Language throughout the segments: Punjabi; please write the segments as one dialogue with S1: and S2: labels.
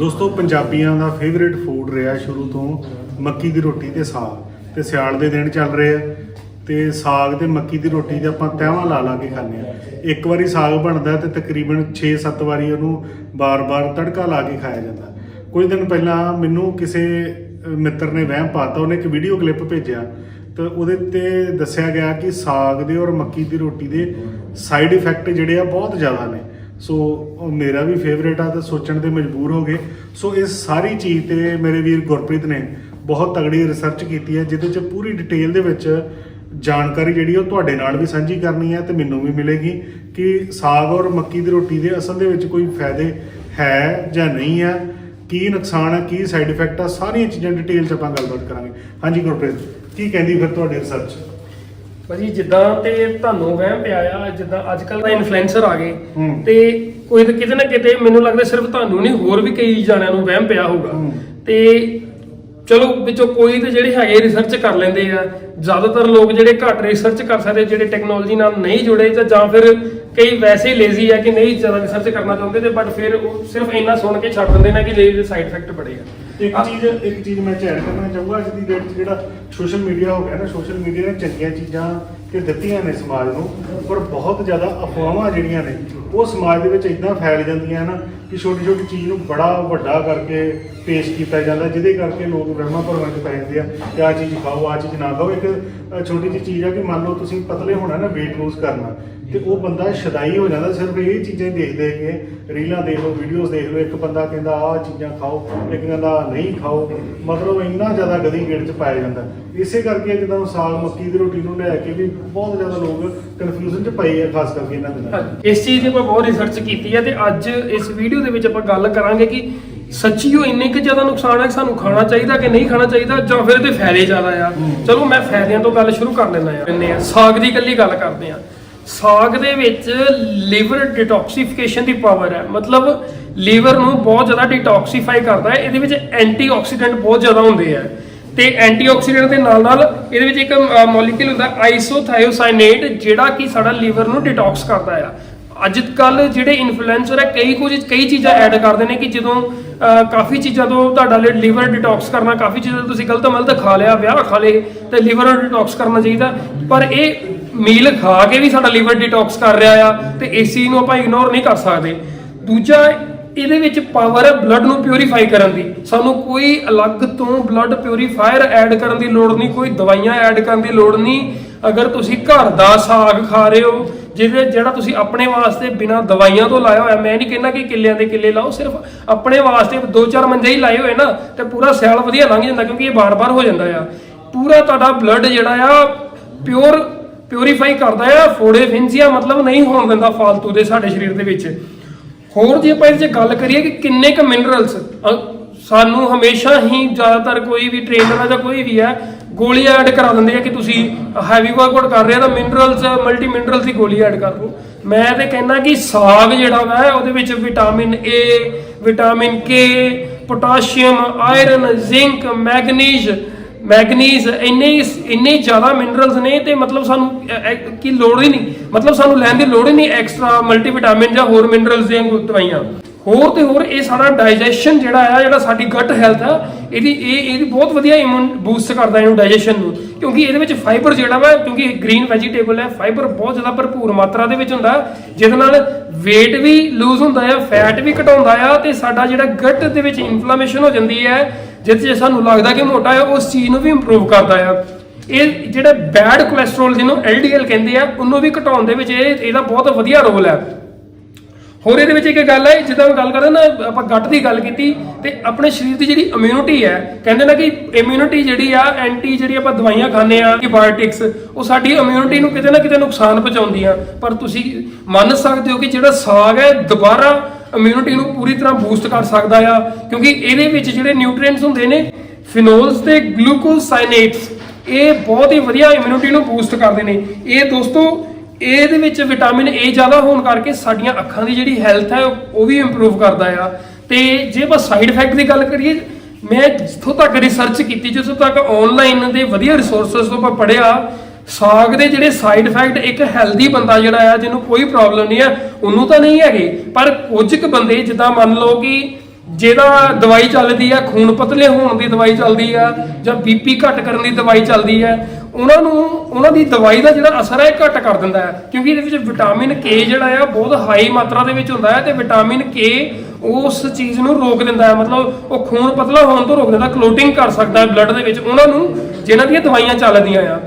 S1: ਦੋਸਤੋ, ਪੰਜਾਬੀਆਂ ਦਾ ਫੇਵਰਿਟ ਫੂਡ ਰਿਹਾ ਸ਼ੁਰੂ ਤੋਂ ਮੱਕੀ ਦੀ ਰੋਟੀ ਤੇ ਸਾਗ। ਤੇ ਸਿਆਲ ਦੇ ਦਿਨ ਚੱਲ ਰਹੇ ਆ, ਤੇ ਸਾਗ ਤੇ ਮੱਕੀ ਦੀ ਰੋਟੀ ਦੇ ਆਪਾਂ ਤਹਿਵਾਂ ਲਾ ਲਾ ਕੇ ਖਾਂਦੇ ਆ। ਇੱਕ ਵਾਰੀ ਸਾਗ ਬਣਦਾ ਤੇ ਤਕਰੀਬਨ 6-7 ਵਾਰੀ ਉਹਨੂੰ ਬਾਰ-ਬਾਰ ਤੜਕਾ ਲਾ ਕੇ ਖਾਇਆ ਜਾਂਦਾ। ਕੁਝ ਦਿਨ ਪਹਿਲਾਂ ਮੈਨੂੰ ਕਿਸੇ ਮਿੱਤਰ ਨੇ ਵਹਿਮ ਪਾਤਾ, ਉਹਨੇ ਇੱਕ ਵੀਡੀਓ ਕਲਿੱਪ ਭੇਜਿਆ। ਤੇ ਉਹਦੇ ਤੇ ਦੱਸਿਆ ਗਿਆ ਕਿ ਸਾਗ ਦੇ ਔਰ ਮੱਕੀ ਦੀ ਰੋਟੀ ਦੇ ਸਾਈਡ ਇਫੈਕਟ ਜਿਹੜੇ ਆ ਬਹੁਤ ਜ਼ਿਆਦਾ ਨੇ। ਸੋ ਉਹ ਮੇਰਾ ਵੀ ਫੇਵਰੇਟ ਆ ਤੇ ਸੋਚਣ ਤੇ ਮਜਬੂਰ ਹੋ ਗਏ। ਸੋ ਇਸ ਸਾਰੀ ਚੀਜ਼ ਤੇ ਮੇਰੇ ਵੀਰ ਗੁਰਪ੍ਰੀਤ ਨੇ ਬਹੁਤ ਤਗੜੀ ਰਿਸਰਚ ਕੀਤੀ ਹੈ, ਜਿਹਦੇ ਚ ਪੂਰੀ ਡਿਟੇਲ ਦੇ ਵਿੱਚ ਜਾਣਕਾਰੀ ਜਿਹੜੀ ਉਹ ਤੁਹਾਡੇ ਨਾਲ ਵੀ ਸਾਂਝੀ ਕਰਨੀ ਹੈ ਤੇ ਮੈਨੂੰ ਵੀ ਮਿਲੇਗੀ ਕਿ ਸਾਗ ਔਰ ਮੱਕੀ ਦੀ ਰੋਟੀ ਦੇ ਅਸਲ ਦੇ ਵਿੱਚ ਕੋਈ ਫਾਇਦੇ ਹੈ ਜਾਂ ਨਹੀਂ ਹੈ, ਕੀ ਨੁਕਸਾਨ ਹੈ, ਕੀ ਸਾਈਡ ਇਫੈਕਟ ਆ, ਸਾਰੀਆਂ ਚੀਜ਼ਾਂ ਡਿਟੇਲ ਚ ਆਪਾਂ ਗੱਲਬਾਤ ਕਰਾਂਗੇ। ਹਾਂਜੀ ਗੁਰਪ੍ਰੀਤ, ਕੀ ਕਹਿੰਦੀ ਫਿਰ ਤੁਹਾਡੀ ਰਿਸਰਚ
S2: ਭਾਜੀ ਜਿੱਦਾਂ ਤੇ ਤੁਹਾਨੂੰ ਵਹਿਮ ਪਿਆ ਆ ਜਿੱਦਾਂ ਅੱਜ ਕੱਲ ਦਾ ਇਨਫਲੂਐਂਸਰ ਆ ਗਏ
S1: ਹੂੰ।
S2: ਤੇ ਕੋਈ ਤਾਂ ਕਿਤੇ ਨਾ ਕਿਤੇ ਮੈਨੂੰ ਲੱਗਦਾ ਸਿਰਫ ਤੁਹਾਨੂੰ ਨਹੀਂ ਹੋਰ ਵੀ ਕਈ ਜਾਣਿਆਂ ਨੂੰ ਵਹਿਮ ਪਿਆ ਹੋਊਗਾ। ਤੇ ਚਲੋ ਵਿੱਚੋਂ ਕੋਈ ਤੇ ਜਿਹੜੇ ਹੈਗੇ ਰਿਸਰਚ ਕਰ ਲੈਂਦੇ ਆ ਜ਼ਿਆਦਾਤਰ ਲੋਕ ਜਿਹੜੇ ਘੱਟ ਰਿਸਰਚ ਕਰ ਸਕਦੇ ਜਿਹੜੇ ਟੈਕਨੋਲੋਜੀ ਨਾਲ ਨਹੀਂ ਜੁੜੇ ਜਾਂ ਜਾਂ ਫਿਰ ਕਈ ਵੈਸੇ ਲੇਜ਼ੀ ਆ ਕਿ ਨਹੀਂ ਜ਼ਿਆਦਾ ਰਿਸਰਚ ਕਰਨਾ ਚਾਹੁੰਦੇ ਤੇ ਬਟ ਫਿਰ ਉਹ ਸਿਰਫ ਇੰਨਾ ਸੁਣ ਕੇ ਛੱਡ ਦਿੰਦੇ ਨੇ ਕਿ ਇਹਦੇ ਸਾਈਡ ਇਫੈਕਟ ਬੜੇ ਆ
S1: ਇੱਕ ਚੀਜ਼ ਇੱਕ ਚੀਜ਼ ਮੈਂ ਐਡ ਕਰਨਾ ਚਾਹੂੰਗਾ ਅੱਜ ਦੀ ਡੇਟ 'ਚ ਜਿਹੜਾ ਸੋਸ਼ਲ ਮੀਡੀਆ ਹੋ ਗਿਆ ਨਾ ਸੋਸ਼ਲ ਮੀਡੀਆ ਨੇ ਚੰਗੀਆਂ ਚੀਜ਼ਾਂ ਤੇ ਦਿੱਤੀਆਂ ਨੇ ਸਮਾਜ ਨੂੰ ਪਰ ਬਹੁਤ ਜ਼ਿਆਦਾ ਅਫਵਾਹਾਂ ਜਿਹੜੀਆਂ ਨੇ ਉਹ ਸਮਾਜ ਦੇ ਵਿੱਚ ਇਦਾਂ ਫੈਲ ਜਾਂਦੀਆਂ ਨਾ ਕਿ ਛੋਟੀ ਛੋਟੀ ਚੀਜ਼ ਨੂੰ ਬੜਾ ਵੱਡਾ ਕਰਕੇ ਪੇਸ਼ ਕੀਤਾ ਜਾਂਦਾ ਜਿਹਦੇ ਕਰਕੇ ਲੋਕ ਵਹਿਮਾਂ ਭਰਮਾਂ 'ਚ ਪੈ ਜਾਂਦੇ ਆ ਕਿ ਆਹ ਚੀਜ਼ ਖਾਓ ਆਹ ਚੀਜ਼ ਨਾ ਖਾਓ। ਇੱਕ ਛੋਟੀ ਜਿਹੀ ਚੀਜ਼ ਆ ਕਿ ਮੰਨ ਲਓ ਤੁਸੀਂ ਪਤਲੇ ਹੋਣਾ ਨਾ weight lose ਕਰਨਾ ਤੇ ਉਹ ਬੰਦਾ ਸ਼ਦਾਈ ਹੋ ਜਾਂਦਾ ਸਿਰਫ ਇਹ ਚੀਜ਼ਾਂ ਦੇਖ ਦੇਖ ਕੇ ਰੀਲਾਂ ਦੇਖ ਲਓ ਵੀਡੀਓਜ਼ ਦੇਖ ਲਓ ਇੱਕ ਬੰਦਾ ਕਹਿੰਦਾ ਆਹ ਚੀਜ਼ਾਂ ਖਾਓ ਇੱਕ ਕਹਿੰਦਾ ਨਹੀਂ ਖਾਓ। ਮਤਲਬ ਇੰਨਾ ਜ਼ਿਆਦਾ ਗਦੀ ਗੇੜ ਚ ਪਾਇਆ ਜਾਂਦਾ। ਇਸੇ ਕਰਕੇ ਜਦੋਂ ਸਾਗ ਮੱਕੀ ਦੀ ਰੋਟੀ ਨੂੰ ਲੈ ਕੇ ਵੀ ਬਹੁਤ ਜ਼ਿਆਦਾ ਲੋਕ ਕਨਫਿਊਜ਼ਨ ਚ ਪਏ ਆ ਖਾਸ ਕਰਕੇ ਇਹਨਾਂ ਦਿਨਾਂ।
S2: ਇਸ ਚੀਜ਼ ਦੀ ਆਪਾਂ ਬਹੁਤ ਰਿਸਰਚ ਕੀਤੀ ਹੈ ਤੇ ਅੱਜ ਇਸ ਵੀਡੀਓ ਦੇ ਵਿੱਚ ਆਪਾਂ ਗੱਲ ਕਰਾਂਗੇ ਕਿ ਸੱਚੀਓ ਇੰਨੇ ਕਿ ਜ਼ਿਆਦਾ ਨੁਕਸਾਨ ਹੈ ਕਿ ਸਾਨੂੰ ਖਾਣਾ ਚਾਹੀਦਾ ਕਿ ਨਹੀਂ ਖਾਣਾ ਚਾਹੀਦਾ ਜਾਂ ਫਿਰ ਇਹਦੇ ਫਾਇਦੇ ਜ਼ਿਆਦਾ ਆ। ਚਲੋ ਮੈਂ ਫਾਇਦਿਆਂ ਤੋਂ ਗੱਲ ਸ਼ੁਰੂ ਕਰ ਲੈਂਦਾ ਆ ਸਾਗ ਦੀ ਇਕੱਲੀ ਗੱਲ ਕਰਦੇ ਆ ਸਾਗ ਦੇ ਵਿੱਚ ਲੀਵਰ ਡਿਟੌਕਸੀਫਿਕੇਸ਼ਨ ਦੀ ਪਾਵਰ ਹੈ। ਮਤਲਬ ਲੀਵਰ ਨੂੰ ਬਹੁਤ ਜ਼ਿਆਦਾ ਡਿਟੌਕਸੀਫਾਈ ਕਰਦਾ ਹੈ। ਇਹਦੇ ਵਿੱਚ ਐਂਟੀਆਕਸੀਡੈਂਟ ਬਹੁਤ ਜ਼ਿਆਦਾ ਹੁੰਦੇ ਆ। ਤੇ ਐਂਟੀਆਕਸੀਡੈਂਟ ਦੇ ਨਾਲ ਨਾਲ ਇਹਦੇ ਵਿੱਚ ਇੱਕ ਮੋਲੀਕਿਊਲ ਹੁੰਦਾ ਆਈਸੋਥਾਇਓਸਾਈਨੇਟ ਜਿਹੜਾ ਕਿ ਸਾਡਾ ਲੀਵਰ ਨੂੰ ਡਿਟੌਕਸ ਕਰਦਾ ਆ। ਅੱਜ ਕੱਲ ਜਿਹੜੇ ਇਨਫਲੂਐਂਸਰ ਹੈ ਕਈ ਕੁਝ, ਕਈ ਚੀਜ਼ਾਂ ਐਡ ਕਰਦੇ ਨੇ ਕਿ ਜਦੋਂ ਕਾਫੀ ਚੀਜ਼ਾਂ ਤੋਂ ਤੁਹਾਡਾ ਲੀਵਰ ਡਿਟੌਕਸ ਕਰਨਾ, ਕਾਫੀ ਚੀਜ਼ਾਂ ਤੁਸੀਂ ਗਲਤ ਮਲਤ ਖਾ ਲਿਆ, ਵਿਆਹ ਖਾ ਲੇ ਤੇ ਲੀਵਰ ਨੂੰ ਡਿਟੌਕਸ ਕਰਨਾ ਚਾਹੀਦਾ। ਪਰ ਇਹ ਮੀਲ ਖਾ ਕੇ ਵੀ ਸਾਡਾ ਲੀਵਰ ਡਿਟੌਕਸ ਕਰ ਰਿਹਾ ਆ ਤੇ ਇਸ ਚੀਜ਼ ਨੂੰ ਆਪਾਂ ਇਗਨੋਰ ਨਹੀਂ ਕਰ ਸਕਦੇ। ਦੂਜਾ, ਇਹਦੇ ਵਿੱਚ ਪਾਵਰ ਹੈ ਬਲੱਡ ਨੂੰ ਪਿਉਰੀਫਾਈ ਕਰਨ ਦੀ। ਸਾਨੂੰ ਕੋਈ ਅਲੱਗ ਤੋਂ ਬਲੱਡ ਪਿਉਰੀਫਾਇਰ ਐਡ ਕਰਨ ਦੀ ਲੋੜ ਨਹੀਂ, ਕੋਈ ਦਵਾਈਆਂ ਐਡ ਕਰਨ ਦੀ ਲੋੜ ਨਹੀਂ। ਅਗਰ ਤੁਸੀਂ ਘਰ ਦਾ ਸਾਗ ਖਾ ਰਹੇ ਹੋ, ਜਿਹਦੇ ਜਿਹੜਾ ਤੁਸੀਂ ਆਪਣੇ ਵਾਸਤੇ ਬਿਨਾ ਦਵਾਈਆਂ ਤੋਂ ਲਾਇਆ ਹੋਇਆ, ਮੈਂ ਨਹੀਂ ਕਹਿੰਦਾ ਕਿ ਕਿੱਲਿਆਂ ਦੇ ਕਿੱਲੇ ਲਾਓ, ਸਿਰਫ ਆਪਣੇ ਵਾਸਤੇ ਦੋ ਚਾਰ ਮੰਜੇ ਹੀ ਲਾਏ ਹੋਏ ਨਾ, ਤੇ ਪੂਰਾ ਸਿਆਲ ਵਧੀਆ ਲੰਘ ਜਾਂਦਾ ਕਿਉਂਕਿ ਇਹ ਬਾਰ-ਬਾਰ ਹੋ ਜਾਂਦਾ ਆ। ਪੂਰਾ ਤੁਹਾਡਾ ਬਲੱਡ ਜਿਹੜਾ ਆ ਪਿਓਰ ਪਿਉਰੀਫਾਈ ਕਰਦਾ ਆ ਫੋੜੇ ਫਿੰਸੀਆ ਮਤਲਬ ਨਹੀਂ ਹੋਣ ਦਿੰਦਾ ਫਾਲਤੂ ਦੇ ਸਾਡੇ ਸਰੀਰ ਦੇ ਵਿੱਚ। ਹੋਰ ਜੇ ਆਪਾਂ ਇਹਦੇ 'ਚ ਗੱਲ ਕਰੀਏ ਕਿ ਕਿੰਨੇ ਕ ਮਿਨਰਲਸ ਸਾਨੂੰ ਹਮੇਸ਼ਾ ਹੀ ਜ਼ਿਆਦਾਤਰ ਕੋਈ ਵੀ ਟ੍ਰੇਨਰ ਜਾਂ ਕੋਈ ਵੀ ਹੈ ਗੋਲੀ ਐਡ ਕਰਾ ਦਿੰਦੇ ਆ ਕਿ ਤੁਸੀਂ ਹੈਵੀ ਵਰਕਆਊਟ ਕਰ ਰਹੇ ਆ ਤਾਂ ਮਿਨਰਲਸ ਮਲਟੀ ਮਿਨਰਲਸ ਦੀ ਗੋਲੀ ਐਡ ਕਰ ਲਓ ਮੈਂ ਤੇ ਕਹਿੰਦਾ ਕਿ ਸਾਗ ਜਿਹੜਾ ਵਾ, ਉਹਦੇ ਵਿੱਚ vitamin A vitamin K potassium iron zinc manganese manganese, ਇੰਨੇ ਇੰਨੇ ਜ਼ਿਆਦਾ ਮਿਨਰਲਸ ਨੇ ਤੇ ਮਤਲਬ ਸਾਨੂੰ ਕੀ ਲੋੜ ਹੀ ਨਹੀਂ। ਮਤਲਬ ਸਾਨੂੰ ਲੈਣ ਦੀ ਲੋੜ ਹੀ ਨਹੀਂ ਐਕਸਟਰਾ ਮਲਟੀਵਿਟਾਮਿਨ ਜਾਂ ਹੋਰ ਮਿਨਰਲਸ ਦੀਆਂ ਦਵਾਈਆਂ। ਹੋਰ ਤੇ ਹੋਰ ਇਹ ਸਾਡਾ ਡਾਈਜੈਸ਼ਨ ਜਿਹੜਾ ਆ, ਜਿਹੜਾ ਸਾਡੀ ਗਟ ਹੈਲਥ ਆ, ਇਹਦੀ ਇਹ ਇਹਦੀ ਬਹੁਤ ਵਧੀਆ ਇਮਿਊਨ ਬੂਸਟ ਕਰਦਾ ਇਹਨੂੰ ਡਾਈਜੈਸ਼ਨ ਨੂੰ। ਕਿਉਂਕਿ ਇਹਦੇ ਵਿੱਚ ਫਾਈਬਰ ਜਿਹੜਾ ਵਾ, ਕਿਉਂਕਿ ਇਹ ਗ੍ਰੀਨ ਵੈਜੀਟੇਬਲ ਹੈ ਫਾਈਬਰ ਬਹੁਤ ਜ਼ਿਆਦਾ ਭਰਪੂਰ ਮਾਤਰਾ ਦੇ ਵਿੱਚ ਹੁੰਦਾ, ਜਿਹਦੇ ਨਾਲ weight ਵੀ ਲੂਜ਼ ਹੁੰਦਾ ਆ ਫੈਟ ਵੀ ਘਟਾਉਂਦਾ ਆ, ਤੇ ਸਾਡਾ ਜਿਹੜਾ ਗਟ ਦੇ ਵਿੱਚ ਇਨਫਲੇਮੇਸ਼ਨ ਹੋ ਜਾਂਦੀ ਹੈ ਜਿਹਦੇ 'ਚ ਸਾਨੂੰ ਲੱਗਦਾ ਕਿ ਮੋਟਾ ਆ, ਉਸ ਚੀਜ਼ ਨੂੰ ਵੀ ਇੰਪਰੂਵ ਕਰਦਾ ਆ। ਇਹ ਜਿਹੜਾ ਬੈਡ ਕੋਲੇਸਟ੍ਰੋਲ ਜਿਹਨੂੰ LDL ਕਹਿੰਦੇ ਆ, ਉਹਨੂੰ ਵੀ ਘਟਾਉਣ ਦੇ ਵਿੱਚ ਇਹ ਇਹਦਾ ਬਹੁਤ ਵਧੀਆ ਰੋਲ ਹੈ ਹੋਰ ਇਹਦੇ ਵਿੱਚ ਇੱਕ ਗੱਲ ਹੈ, ਜਿੱਦਾਂ ਮੈਂ ਗੱਲ ਕਰਦਾ ਨਾ, ਆਪਾਂ ਗੱਟ ਦੀ ਗੱਲ ਕੀਤੀ ਤੇ ਆਪਣੇ ਸਰੀਰ ਦੀ ਜਿਹੜੀ ਇਮਿਊਨਿਟੀ ਹੈ, ਕਹਿੰਦੇ ਨਾ ਕਿ ਇਮਿਊਨਿਟੀ ਜਿਹੜੀ ਆ ਐਂਟੀ ਜਿਹੜੀ ਆਪਾਂ ਦਵਾਈਆਂ ਖਾਂਦੇ ਆ ਐਂਟੀਬਾਇਓਟਿਕਸ ਉਹ ਸਾਡੀ ਇਮਿਊਨਿਟੀ ਨੂੰ ਕਿਤੇ ਨਾ ਕਿਤੇ ਨੁਕਸਾਨ ਪਹੁੰਚਾਉਂਦੀਆਂ। ਪਰ ਤੁਸੀਂ ਮੰਨ ਸਕਦੇ ਹੋ ਕਿ ਜਿਹੜਾ ਸਾਗ ਹੈ, ਦੁਬਾਰਾ ਇਮਿਊਨਿਟੀ ਨੂੰ ਪੂਰੀ ਤਰ੍ਹਾਂ ਬੂਸਟ ਕਰ ਸਕਦਾ ਆ, ਕਿਉਂਕਿ ਇਹਦੇ ਵਿੱਚ ਜਿਹੜੇ ਨਿਊਟ੍ਰੀਐਂਟਸ ਹੁੰਦੇ ਨੇ ਫਿਨੋਲਸ ਤੇ ਗਲੂਕੋਸਾਈਨੇਟਸ ਇਹ ਬਹੁਤ ਹੀ ਵਧੀਆ ਇਮਿਊਨਿਟੀ ਨੂੰ ਬੂਸਟ ਕਰਦੇ ਨੇ। ਇਹ ਦੋਸਤੋ ਇਹਦੇ ਵਿੱਚ ਵਿਟਾਮਿਨ ਏ ਜ਼ਿਆਦਾ ਹੋਣ ਕਰਕੇ ਸਾਡੀਆਂ ਅੱਖਾਂ ਦੀ ਜਿਹੜੀ ਹੈਲਥ ਹੈ, ਉਹ ਵੀ ਇੰਪਰੂਵ ਕਰਦਾ ਆ। ਤੇ ਜੇ ਆਪਾਂ ਸਾਈਡ ਇਫੈਕਟ ਦੀ ਗੱਲ ਕਰੀਏ, ਮੈਂ ਜਿੱਥੋਂ ਤੱਕ ਰਿਸਰਚ ਕੀਤੀ, ਜਿੱਥੋਂ ਤੱਕ ਆਨਲਾਈਨ ਦੇ ਵਧੀਆ ਰਿਸੋਰਸਸ ਤੋਂ ਆਪਾਂ ਪੜਿਆ ਸਾਗ ਦੇ ਜਿਹੜੇ ਸਾਈਡ ਇਫੈਕਟ ਇੱਕ ਹੈਲਦੀ ਬੰਦਾ ਜਿਹੜਾ ਆ, ਜਿਹਨੂੰ ਕੋਈ ਪ੍ਰੋਬਲਮ ਨਹੀਂ ਆ, ਉਹਨੂੰ ਤਾਂ ਨਹੀਂ ਹੈਗੇ। ਪਰ ਕੁਝ ਕੁ ਬੰਦੇ, ਜਿੱਦਾਂ ਮੰਨ ਲਓ ਕਿ ਜਿਹਦਾ ਦਵਾਈ ਚੱਲਦੀ ਹੈ ਖੂਨ ਪਤਲੇ ਹੋਣ ਦੀ ਦਵਾਈ ਚੱਲਦੀ ਆ, ਜਾਂ ਬੀਪੀ ਘੱਟ ਕਰਨ ਦੀ ਦਵਾਈ ਚੱਲਦੀ ਹੈ ਉਹਨਾਂ ਨੂੰ, ਉਹਨਾਂ ਦੀ ਦਵਾਈ ਦਾ ਜਿਹੜਾ ਅਸਰ ਹੈ ਇਹ ਘੱਟ ਕਰ ਦਿੰਦਾ ਹੈ ਕਿਉਂਕਿ ਇਹਦੇ ਵਿੱਚ ਵਿਟਾਮਿਨ ਕੇ ਜਿਹੜਾ ਆ, ਬਹੁਤ ਹਾਈ ਮਾਤਰਾ ਦੇ ਵਿੱਚ ਹੁੰਦਾ ਹੈ ਤੇ ਵਿਟਾਮਿਨ ਕੇ ਉਸ ਚੀਜ਼ ਨੂੰ ਰੋਕ ਦਿੰਦਾ ਹੈ ਮਤਲਬ ਉਹ ਖੂਨ ਪਤਲਾ ਹੋਣ ਤੋਂ ਰੋਕ ਦਿੰਦਾ ਕਲੋਟਿੰਗ ਕਰ ਸਕਦਾ ਹੈ ਬਲੱਡ ਦੇ ਵਿੱਚ, ਉਹਨਾਂ ਨੂੰ ਜਿਨ੍ਹਾਂ ਦੀਆਂ ਦਵਾਈਆਂ ਚੱਲਦੀਆਂ ਆ।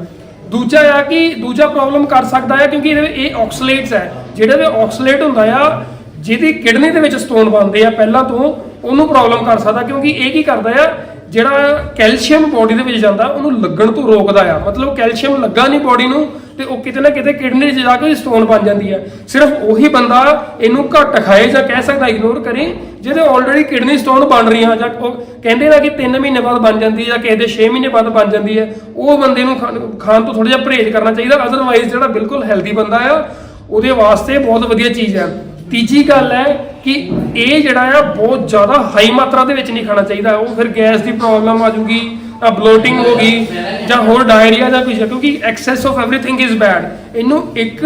S2: ਦੂਜਾ ਆ ਕਿ, ਦੂਜਾ ਪ੍ਰੋਬਲਮ ਕਰ ਸਕਦਾ ਹੈ ਕਿਉਂਕਿ ਇਹਦੇ ਇਹ ਆਕਸੀਲੇਟਸ ਹੈ ਜਿਹੜੇ ਵੀ ਆਕਸੀਲੇਟ ਹੁੰਦਾ ਆ, ਜਿਹਦੀ ਕਿਡਨੀ ਦੇ ਵਿੱਚ ਸਟੋਨ ਬਣਦੇ ਆ, ਪਹਿਲਾਂ ਤੋਂ ਉਹਨੂੰ ਪ੍ਰੋਬਲਮ ਕਰ ਸਕਦਾ ਕਿਉਂਕਿ ਇਹ ਕੀ ਕਰਦਾ ਆ, ਜਿਹੜਾ ਕੈਲਸ਼ੀਅਮ ਬੋਡੀ ਦੇ ਵਿੱਚ ਜਾਂਦਾ, ਉਹਨੂੰ ਲੱਗਣ ਤੋਂ ਰੋਕਦਾ ਆ। ਮਤਲਬ ਕੈਲਸ਼ੀਅਮ ਲੱਗਾ ਨਹੀਂ ਬੋਡੀ ਨੂੰ ਤੇ ਉਹ ਕਿਤੇ ਨਾ ਕਿਤੇ ਕਿਡਨੀ 'ਚ ਜਾ ਕੇ ਸਟੋਨ ਬਣ ਜਾਂਦੀ ਆ। ਸਿਰਫ ਉਹੀ ਬੰਦਾ ਇਹਨੂੰ ਘੱਟ ਖਾਏ ਜਾਂ ਕਹਿ ਸਕਦਾ ਇਗਨੋਰ ਕਰੇ, ਜਿਹਦੇ ਆਲਰੇਡੀ ਕਿਡਨੀ ਸਟੋਨ ਬਣ ਰਹੀਆਂ ਜਾਂ ਉਹ ਕਹਿੰਦੇ ਨਾ ਕਿ 3 ਮਹੀਨੇ ਬਾਅਦ ਬਣ ਜਾਂਦੀ ਜਾਂ ਕਿਸੇ ਦੇ 6 ਮਹੀਨੇ ਬਾਅਦ ਬਣ ਜਾਂਦੀ ਹੈ ਉਹ ਬੰਦੇ ਨੂੰ ਖਾਣ- ਖਾਣ ਤੋਂ ਥੋੜਾ ਜਿਹਾ ਪਰਹੇਜ਼ ਕਰਨਾ ਚਾਹੀਦਾ ਅਦਰਵਾਈਜ਼ ਜਿਹੜਾ ਬਿਲਕੁਲ ਹੈਲਦੀ ਬੰਦਾ ਆ, ਉਹਦੇ ਵਾਸਤੇ ਬਹੁਤ ਵਧੀਆ ਚੀਜ਼ ਆ। ਤੀਜੀ ਗੱਲ ਹੈ ਕਿ ਇਹ ਜਿਹੜਾ ਆ ਬਹੁਤ ਜ਼ਿਆਦਾ ਹਾਈ ਮਾਤਰਾ ਦੇ ਵਿੱਚ ਨਹੀਂ ਖਾਣਾ ਚਾਹੀਦਾ। ਉਹ ਫਿਰ ਗੈਸ ਦੀ ਪ੍ਰੋਬਲਮ ਆ ਜੂਗੀ, ਤਾਂ ਬਲੋਟਿੰਗ ਹੋ ਗਈ, ਜਾਂ ਹੋਰ ਡਾਇਰੀਆ ਜਾਂ ਕੁਝ ਕਿਉਂਕਿ excess of everything is bad ਇਹਨੂੰ ਇੱਕ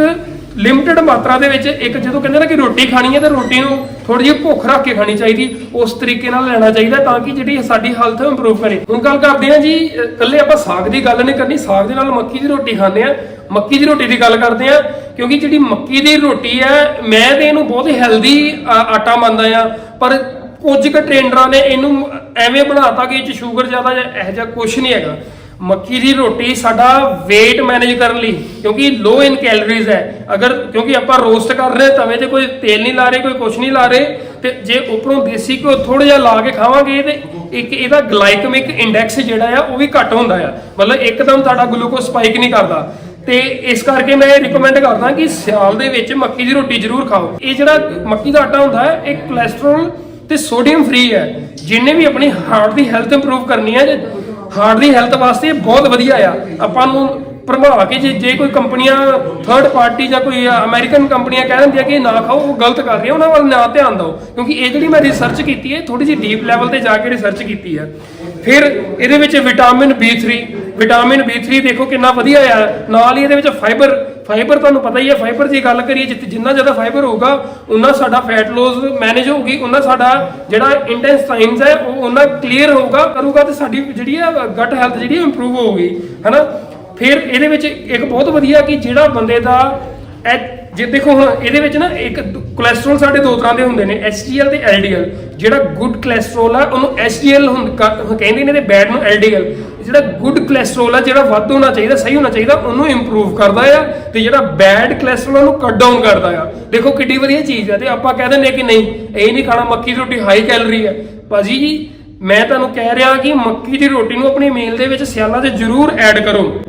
S2: ਲਿਮਟਿਡ ਮਾਤਰਾ ਦੇ ਵਿੱਚ ਇੱਕ ਜਦੋਂ ਕਹਿੰਦੇ ਨਾ ਕਿ ਰੋਟੀ ਖਾਣੀ ਹੈ, ਤਾਂ ਰੋਟੀ ਨੂੰ ਥੋੜੀ ਜਿਹੀ ਭੁੱਖ ਰੱਖ ਕੇ ਖਾਣੀ ਚਾਹੀਦੀ, ਉਸ ਤਰੀਕੇ ਨਾਲ ਲੈਣਾ ਚਾਹੀਦਾ ਤਾਂ ਕਿ ਜਿਹੜੀ ਸਾਡੀ ਹੈਲਥ ਇੰਪਰੂਵ ਕਰੇ। ਹੁਣ ਗੱਲ ਕਰਦੇ ਹਾਂ ਜੀ ਇਕੱਲੇ ਆਪਾਂ ਸਾਗ ਦੀ ਗੱਲ ਨਹੀਂ ਕਰਨੀ, ਸਾਗ ਦੇ ਨਾਲ ਮੱਕੀ ਦੀ ਰੋਟੀ ਖਾਂਦੇ ਆ ਮੱਕੀ ਦੀ ਰੋਟੀ ਦੀ ਗੱਲ ਕਰਦੇ ਆ ਕਿਉਂਕਿ ਜਿਹੜੀ ਮੱਕੀ ਦੀ ਰੋਟੀ ਹੈ, ਮੈਂ ਤੇ ਇਹਨੂੰ ਬਹੁਤ ਹੈਲਦੀ ਆਟਾ ਮੰਨਦਾ ਆ ਪਰ ਕੁਝ ਕੁ ਟ੍ਰੇਨਰਾਂ ਨੇ ਇਹਨੂੰ ਐਵੇਂ ਬਣਾਤਾ ਕਿ ਇਹ ਚ ਸ਼ੂਗਰ ਜ਼ਿਆਦਾ ਜਾਂ ਇਹੋ ਜਿਹਾ ਕੁਝ ਨਹੀਂ ਹੈਗਾ। ਮੱਕੀ ਦੀ ਰੋਟੀ ਸਾਡਾ weight ਮੈਨੇਜ ਕਰਨ ਲਈ, ਕਿਉਂਕਿ ਲੋ ਇਨ ਕੈਲਰੀਜ਼ ਹੈ। ਅਗਰ, ਕਿਉਂਕਿ ਆਪਾਂ ਰੋਸਟ ਕਰ ਰਹੇ ਤਵੇ ਤੇ ਕੋਈ ਤੇਲ ਨਹੀਂ ਲਾ ਰਹੇ, ਕੋਈ ਕੁਝ ਨਹੀਂ ਲਾ ਰਹੇ, ਤੇ ਜੇ ਉੱਪਰੋਂ ਦੇਸੀ ਘਿਓ ਥੋੜਾ ਜਿਹਾ ਲਾ ਕੇ ਖਾਵਾਂਗੇ, ਤੇ ਇੱਕ ਇਹਦਾ ਗਲਾਈਕਮਿਕ ਇੰਡੈਕਸ ਜਿਹੜਾ ਆ, ਉਹ ਵੀ ਘੱਟ ਹੁੰਦਾ ਆ। ਮਤਲਬ ਇੱਕਦਮ ਤੁਹਾਡਾ ਗਲੂਕੋਜ਼ ਸਪਾਈਕ ਨਹੀਂ ਕਰਦਾ। ਤੇ ਇਸ ਕਰਕੇ ਮੈਂ ਰਿਕਮੈਂਡ ਕਰਦਾ ਕਿ ਸਿਆਲ ਦੇ ਵਿੱਚ ਮੱਕੀ ਦੀ ਰੋਟੀ ਜ਼ਰੂਰ ਖਾਓ। ਇਹ ਜਿਹੜਾ ਮੱਕੀ ਦਾ ਆਟਾ ਹੁੰਦਾ ਹੈ, ਇਹ ਕੋਲੇਸਟ੍ਰੋਲ ਤੇ ਸੋਡੀਅਮ ਫ੍ਰੀ ਹੈ। ਜਿੰਨੇ ਵੀ ਆਪਣੀ ਹਾਰਟ ਦੀ ਹੈਲਥ ਇੰਪਰੂਵ ਕਰਨੀ ਹੈ ਹਾਰਟ ਦੀ ਹੈਲਥ ਵਾਸਤੇ ਬਹੁਤ ਵਧੀਆ ਆ। ਆਪਾਂ ਨੂੰ ਭਰਮਾ ਕੇ ਜੇ ਜੇ ਕੋਈ ਕੰਪਨੀਆਂ ਥਰਡ ਪਾਰਟੀ ਜਾਂ ਕੋਈ ਅਮਰੀਕਨ ਕੰਪਨੀਆਂ ਕਹਿ ਦਿੰਦੀਆਂ ਕਿ ਇਹ ਨਾ ਖਾਓ, ਉਹ ਗਲਤ ਕਰ ਰਹੀਆਂ, ਉਹਨਾਂ ਵੱਲ ਨਾ ਧਿਆਨ ਦਿਓ। ਕਿਉਂਕਿ ਇਹ ਜਿਹੜੀ ਮੈਂ ਰਿਸਰਚ ਕੀਤੀ ਹੈ ਥੋੜੀ ਜਿਹੀ ਡੀਪ ਲੈਵਲ ਤੇ ਜਾ ਕੇ ਰਿਸਰਚ ਕੀਤੀ ਹੈ। ਫਿਰ ਇਹਦੇ ਵਿੱਚ ਵਿਟਾਮਿਨ B3 ਵਿਟਾਮਿਨ B3 ਦੇਖੋ ਕਿੰਨਾ ਵਧੀਆ ਆ। ਨਾਲ ਹੀ ਇਹਦੇ ਵਿੱਚ ਫਾਈਬਰ ਫਾਈਬਰ ਤੁਹਾਨੂੰ ਪਤਾ ਹੀ ਹੈ ਫਾਈਬਰ ਦੀ ਗੱਲ ਕਰੀਏ, ਜਿੱਥੇ ਜਿੰਨਾ ਜ਼ਿਆਦਾ ਫਾਈਬਰ ਹੋਊਗਾ, ਉਨਾ ਸਾਡਾ ਫੈਟ ਲੋਸ ਮੈਨੇਜ ਹੋਊਗੀ, ਉਨਾ ਸਾਡਾ ਜਿਹੜਾ ਇੰਟੈਸਟਾਈਨਸ ਹੈ, ਉਹ ਉਨਾ ਕਲੀਅਰ ਹੋਊਗਾ, ਕਰੂਗਾ ਤੇ ਸਾਡੀ ਜਿਹੜੀ ਹੈ ਗਟ ਹੈਲਥ ਜਿਹੜੀ ਇੰਪਰੂਵ ਹੋਊਗੀ, ਹਨਾ? ਫਿਰ ਇਹਦੇ ਵਿੱਚ ਇੱਕ ਬਹੁਤ ਵਧੀਆ ਕਿ ਜਿਹੜਾ ਬੰਦੇ ਦਾ ਇਹ- ਜੇ ਦੇਖੋ ਹਾਂ ਇਹਦੇ ਵਿੱਚ ਨਾ ਇੱਕ ਕੋਲੇਸਟ੍ਰੋਲ ਸਾਡੇ ਦੋ ਤਰ੍ਹਾਂ ਦੇ ਹੁੰਦੇ ਨੇ HDL ਤੇ LDL ਜਿਹੜਾ ਗੁੱਡ ਕੋਲੇਸਟ੍ਰੋਲ ਆ, ਉਹਨੂੰ HDL ਹੁੰ- ਕਹਿੰਦੇ ਨੇ ਤੇ ਬੈਡ ਨੂੰ LDL ਜਿਹੜਾ ਗੁੱਡ ਕੋਲੇਸਟ੍ਰੋਲ ਆ, ਜਿਹੜਾ ਵੱਧ ਹੋਣਾ ਚਾਹੀਦਾ, ਸਹੀ ਹੋਣਾ ਚਾਹੀਦਾ, ਉਹਨੂੰ ਇੰਪਰੂਵ ਕਰਦਾ ਆ ਤੇ ਜਿਹੜਾ ਬੈਡ ਕੋਲੇਸਟ੍ਰੋਲ ਉਹਨੂੰ ਕੱਟ ਡਾਊਨ ਕਰਦਾ ਆ। ਦੇਖੋ ਕਿੱਡੀ ਵਧੀਆ ਚੀਜ਼ ਆ ਤੇ ਆਪਾਂ ਕਹਿ ਦਿੰਦੇ ਕਿ ਨਹੀਂ, ਇਹ ਨਹੀਂ ਖਾਣਾ ਮੱਕੀ ਦੀ ਰੋਟੀ ਹਾਈ ਕੈਲਰੀ ਹੈ ਭਾਜੀ ਜੀ, ਮੈਂ ਤੁਹਾਨੂੰ ਕਹਿ ਰਿਹਾ ਕਿ ਮੱਕੀ ਦੀ ਰੋਟੀ ਨੂੰ ਆਪਣੀ ਮੀਲ ਦੇ ਵਿੱਚ ਸਿਆਲਾਂ 'ਚ ਜ਼ਰੂਰ ਐਡ ਕਰੋ।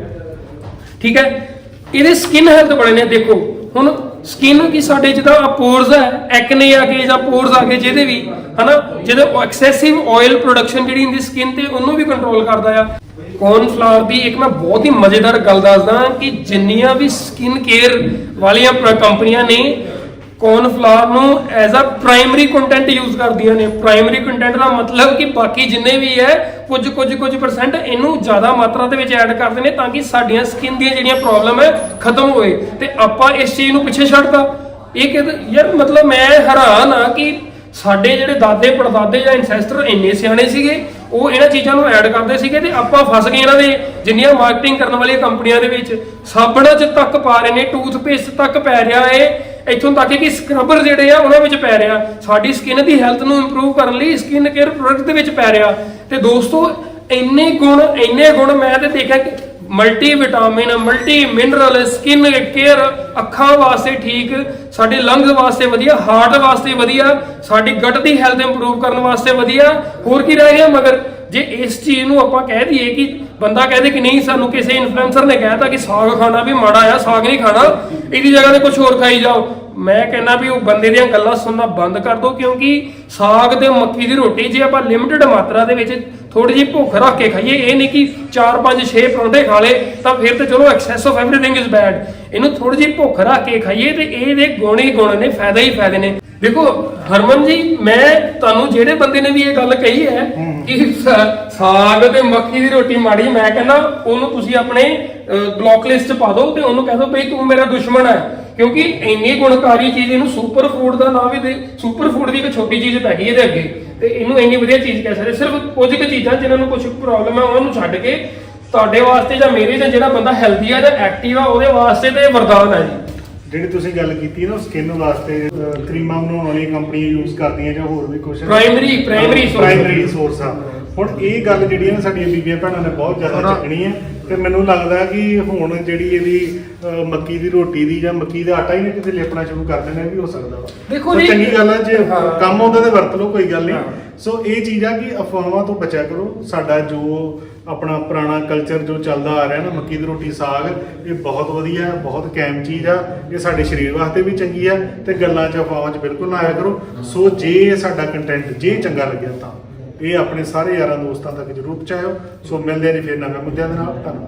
S2: ਠੀਕ ਹੈ? ਇਹਦੇ ਸਕਿਨ ਹੈਲਥ ਬੜੇ ਨੇ, ਦੇਖੋ। ਹੁਣ ਸਕਿਨ ਕੀ ਸਾਡੇ ਜਿਹਦਾ ਪੋਰਸ ਹੈ ਐਕਨੇ ਆ ਗਏ ਜਾਂ ਪੋਰਸ ਆ ਗਏ ਜਿਹਦੇ ਵੀ, ਹਨਾ? ਜਿਹਦੇ ਐਕਸੈਸਿਵ ਆਇਲ ਪ੍ਰੋਡਕਸ਼ਨ ਜਿਹੜੀ ਹੁੰਦੀ ਸਕਿਨ ਤੇ, ਉਹਨੂੰ ਵੀ ਕੰਟਰੋਲ ਕਰਦਾ ਆ। ਕੌਰਨਫਲਾਵਰ ਦੀ ਇੱਕ ਮੈਂ ਬਹੁਤ ਹੀ ਮਜ਼ੇਦਾਰ ਗੱਲ ਦੱਸਦਾ ਕਿ ਜਿੰਨੀਆਂ ਵੀ ਸਕਿਨ ਕੇਅਰ ਵਾਲੀਆਂ ਕੰਪਨੀਆਂ ਨੇ ਕੌਰਨਫਲਾਵਰ ਨੂੰ as a primary content use ਕਰਦੀਆਂ ਨੇ। ਪ੍ਰਾਇਮਰੀ ਕੰਟੈਂਟ ਦਾ ਮਤਲਬ ਕਿ ਬਾਕੀ ਜਿੰਨੇ ਵੀ ਹੈ, ਕੁਝ ਕੁਝ ਕੁਝ ਪਰਸੈਂਟ ਇਹਨੂੰ ਜ਼ਿਆਦਾ ਮਾਤਰਾ ਦੇ ਵਿੱਚ ਐਡ ਕਰਦੇ ਨੇ ਤਾਂ ਕਿ ਸਾਡੀਆਂ ਸਕਿਨ ਦੀਆਂ ਜਿਹੜੀਆਂ ਪ੍ਰੋਬਲਮ ਹੈ, ਖਤਮ ਹੋਏ। ਤੇ ਆਪਾਂ ਇਸ ਚੀਜ਼ ਨੂੰ ਪਿੱਛੇ ਛੱਡਤਾ। ਇਹ ਕਿ ਯਾਰ ਮਤਲਬ ਮੈਂ ਹੈਰਾਨ ਆ ਕਿ ਸਾਡੇ ਜਿਹੜੇ ਦਾਦੇ, ਪੜਦਾਦੇ ਜਾਂ ਇਨਸੈਸਟਰ ਇੰਨੇ ਸਿਆਣੇ ਸੀਗੇ, ਉਹ ਇਹਨਾਂ ਚੀਜ਼ਾਂ ਨੂੰ ਐਡ ਕਰਦੇ ਸੀਗੇ ਤੇ ਆਪਾਂ ਫਸ ਗਏ ਇਹਨਾਂ ਦੇ ਜਿੰਨੀਆਂ ਮਾਰਕੀਟਿੰਗ ਕਰਨ ਵਾਲੀਆਂ ਕੰਪਨੀਆਂ ਦੇ ਵਿੱਚ। ਸਾਬਣਾਂ 'ਚ ਤੱਕ ਪਾ ਰਹੇ ਨੇ ਟੂਥਪੇਸਟ ਤੱਕ ਪੈ ਰਿਹਾ ਏ। ਇੱਥੋਂ ਤੱਕ ਕਿ ਸਕਰਬਰ ਜਿਹੜੇ ਆ, ਉਹਨਾਂ ਵਿੱਚ ਪੈ ਰਿਹਾ। ਸਾਡੀ ਸਕਿਨ ਦੀ ਹੈਲਥ ਨੂੰ ਇੰਪਰੂਵ ਕਰਨ ਲਈ ਸਕਿਨ ਕੇਅਰ ਪ੍ਰੋਡਕਟ ਦੇ ਵਿੱਚ ਪੈ ਰਿਹਾ। ਤੇ ਦੋਸਤੋ, ਇੰਨੇ ਗੁਣ ਇੰਨੇ ਗੁਣ ਮੈਂ ਤੇ ਦੇਖਿਆ ਕਿ multi vitamin multi mineral skin care ਅੱਖਾਂ ਵਾਸਤੇ ਠੀਕ, ਸਾਡੇ ਲੰਗਸ ਵਾਸਤੇ ਵਧੀਆ ਹਾਰਟ ਵਾਸਤੇ ਵਧੀਆ, ਸਾਡੀ ਗਟ ਦੀ ਹੈਲਥ ਇੰਪਰੂਵ ਕਰਨ ਵਾਸਤੇ ਵਧੀਆ। ਹੋਰ ਕੀ ਰਹਿ ਗਿਆ? ਮਗਰ ਜੇ ਇਸ ਚੀਜ਼ ਨੂੰ ਆਪਾਂ ਕਹਿ ਦਈਏ ਕਿ ਬੰਦਾ ਕਹਦੇ ਕਿ ਨਹੀਂ, ਸਾਨੂੰ ਕਿਸੇ ਇਨਫਲੂਐਂਸਰ ਨੇ ਕਹਿਤਾ ਕਿ ਸਾਗ ਖਾਣਾ ਵੀ ਮਾੜਾ ਆ, ਸਾਗ ਨਹੀਂ ਖਾਣਾ, ਇਹਦੀ ਜਗ੍ਹਾ ਤੇ ਕੁਝ ਹੋਰ ਖਾਈ ਜਾਓ। ਮੈਂ ਕਹਿੰਦਾ ਵੀ ਉਹ ਬੰਦੇ ਦੀਆਂ ਗੱਲਾਂ ਸੁਣਨਾ ਬੰਦ ਕਰ ਦਿਓ, ਕਿਉਂਕਿ ਸਾਗ ਤੇ ਮੱਕੀ ਦੀ ਰੋਟੀ ਜੇ ਆਪਾਂ ਲਿਮਟਿਡ ਮਾਤਰਾ ਦੇ ਵਿੱਚ ਥੋੜੀ ਜਿਹੀ ਭੁੱਖ ਰੱਖ ਕੇ ਖਾਈਏ, ਇਹ ਨਹੀਂ ਕਿ 4 5 6 ਪਰੌਂਠੇ ਖਾ ਲੇ ਤਾਂ ਫਿਰ ਤੇ ਚਲੋ excess of everything is bad ਇਹਨੂੰ ਥੋੜੀ ਜਿਹੀ ਭੁੱਖ ਰੱਖ ਕੇ ਖਾਈਏ ਤੇ ਇਹਦੇ ਗੁਣ ਹੀ ਗੁਣ ਨੇ, ਫਾਇਦਾ ਹੀ ਫਾਇਦੇ ਨੇ। ਦੇਖੋ ਹਰਮਨ ਜੀ ਮੈਂ ਤੁਹਾਨੂੰ ਜਿਹੜੇ ਬੰਦੇ ਨੇ ਵੀ ਇਹ ਗੱਲ ਕਹੀ ਹੈ ਕਿ ਸਾ- ਸਾਗ ਤੇ ਮੱਕੀ ਦੀ ਰੋਟੀ ਮਾੜੀ ਮੈਂ ਕਹਿੰਦਾ ਉਹਨੂੰ ਤੁਸੀਂ ਆਪਣੇ ਬਲੌਕ ਲਿਸਟ 'ਚ ਪਾ ਦਿਓ ਤੇ ਉਹਨੂੰ ਕਹਿ ਦਿਓ ਭਈ ਤੂੰ ਮੇਰਾ ਦੁਸ਼ਮਣ ਹੈ। ਕਿਉਂਕਿ ਇੰਨੀ ਗੁਣਕਾਰੀ ਚੀਜ਼ ਇਹਨੂੰ ਸੁਪਰ ਫੂਡ ਦਾ ਨਾਮ ਵੀ ਦੇ ਸੁਪਰ ਫੂਡ ਦੀ ਇੱਕ ਛੋਟੀ ਚੀਜ਼ ਪੈ ਗਈ ਇਹਦੇ ਅੱਗੇ। ਤੇ ਇਹਨੂੰ ਇੰਨੀ ਵਧੀਆ ਚੀਜ਼ ਕਹਿ ਸਕਦੇ ਸਿਰਫ ਕੁਝ ਕੁ ਚੀਜ਼ਾਂ ਜਿਨ੍ਹਾਂ ਨੂੰ ਕੁਝ ਪ੍ਰੋਬਲਮ ਹੈ ਉਹਨਾਂ ਨੂੰ ਛੱਡ ਕੇ ਤੁਹਾਡੇ ਵਾਸਤੇ ਜਾਂ ਮੇਰੇ ਜਾਂ ਜਿਹੜਾ ਬੰਦਾ ਹੈਲਦੀ ਆ ਜਾਂ ਐਕਟਿਵ ਆ ਉਹਦੇ ਵਾਸਤੇ ਤੇ ਇਹ ਵਰਦਾਨ ਹੈ ਜੀ।
S1: ਜਿਹੜੀ ਤੁਸੀਂ ਗੱਲ ਕੀਤੀ ਹੈ ਨਾ ਸਕਿਨ ਵਾਸਤੇ ਅਹ, ਕਰੀਮਾਂ ਬਣਾਉਣ ਵਾਲੀਆਂ ਕੰਪਨੀਆਂ ਯੂਜ਼ ਕਰਦੀਆਂ ਜਾਂ ਹੋਰ ਵੀ ਕੁਝ
S2: ਪ੍ਰਾਇਮਰੀ ਪ੍ਰਾਇਮਰੀ
S1: ਪ੍ਰਾਇਮਰੀ ਸੋਰਸ ਆ। ਹੁਣ ਇਹ ਗੱਲ ਜਿਹੜੀ ਹੈ ਨਾ ਸਾਡੀਆਂ ਬੀਬੀਆਂ ਭੈਣਾਂ ਨੇ ਬਹੁਤ ਜ਼ਿਆਦਾ ਚੱਕਣੀ ਹੈ ਤੇ ਮੈਨੂੰ ਲੱਗਦਾ ਕਿ ਹੁਣ ਜਿਹੜੀ ਇਹਦੀ ਅਹ, ਮੱਕੀ ਦੀ ਰੋਟੀ ਦੀ ਜਾਂ ਮੱਕੀ ਦਾ ਆਟਾ ਹੀ ਨੇ ਕਿਤੇ ਲੇਪਣਾ ਸ਼ੁਰੂ ਕਰ ਦੇਣਾ ਇਹ ਵੀ ਹੋ ਸਕਦਾ ਵਾ।
S2: ਦੇਖੋ ਜੀ-
S1: ਚੰਗੀ ਗੱਲ ਹੈ ਜੇ
S2: ਹਾਂ।
S1: ਕੰਮ ਆਉਂਦਾ ਤੇ ਵਰਤ ਲਓ ਕੋਈ ਗੱਲ ਨਹੀਂ।
S2: ਹਾਂ।
S1: ਸੋ ਇਹ ਚੀਜ਼ ਆ ਕਿ ਅਫਵਾਹਾਂ ਤੋਂ ਬਚਿਆ ਕਰੋ। ਸਾਡਾ ਜੋ ਆਪਣਾ ਪੁਰਾਣਾ ਕਲਚਰ ਜੋ ਚੱਲਦਾ ਆ ਰਿਹਾ ਨਾ ਮੱਕੀ ਦੀ ਰੋਟੀ ਸਾਗ ਇਹ ਬਹੁਤ ਵਧੀਆ ਹੈ ਬਹੁਤ ਕਾਇਮ ਚੀਜ਼ ਆ। ਇਹ ਸਾਡੇ ਸਰੀਰ ਵਾਸਤੇ ਵੀ ਚੰਗੀ ਆ ਤੇ ਗੱਲਾਂ 'ਚ ਅਫਵਾਹਾਂ 'ਚ ਬਿਲਕੁਲ ਨਾ ਆਇਆ ਕਰੋ। ਸੋ ਜੇ ਇਹ ਸਾਡਾ ਕੰਟੈਂਟ ਜੇ ਚੰਗਾ ਲੱਗਿਆ ਤਾਂ। ਇਹ ਆਪਣੇ ਸਾਰੇ ਯਾਰਾਂ ਦੋਸਤਾਂ ਤੱਕ ਜਰੂਰ ਪਹੁੰਚਾਇਓ। ਸੋ ਮਿਲਦੇ ਨੇ ਫਿਰ ਨਵੇਂ ਮੁੱਦਿਆਂ ਦੇ ਨਾਲ। ਧੰਨਵਾਦ।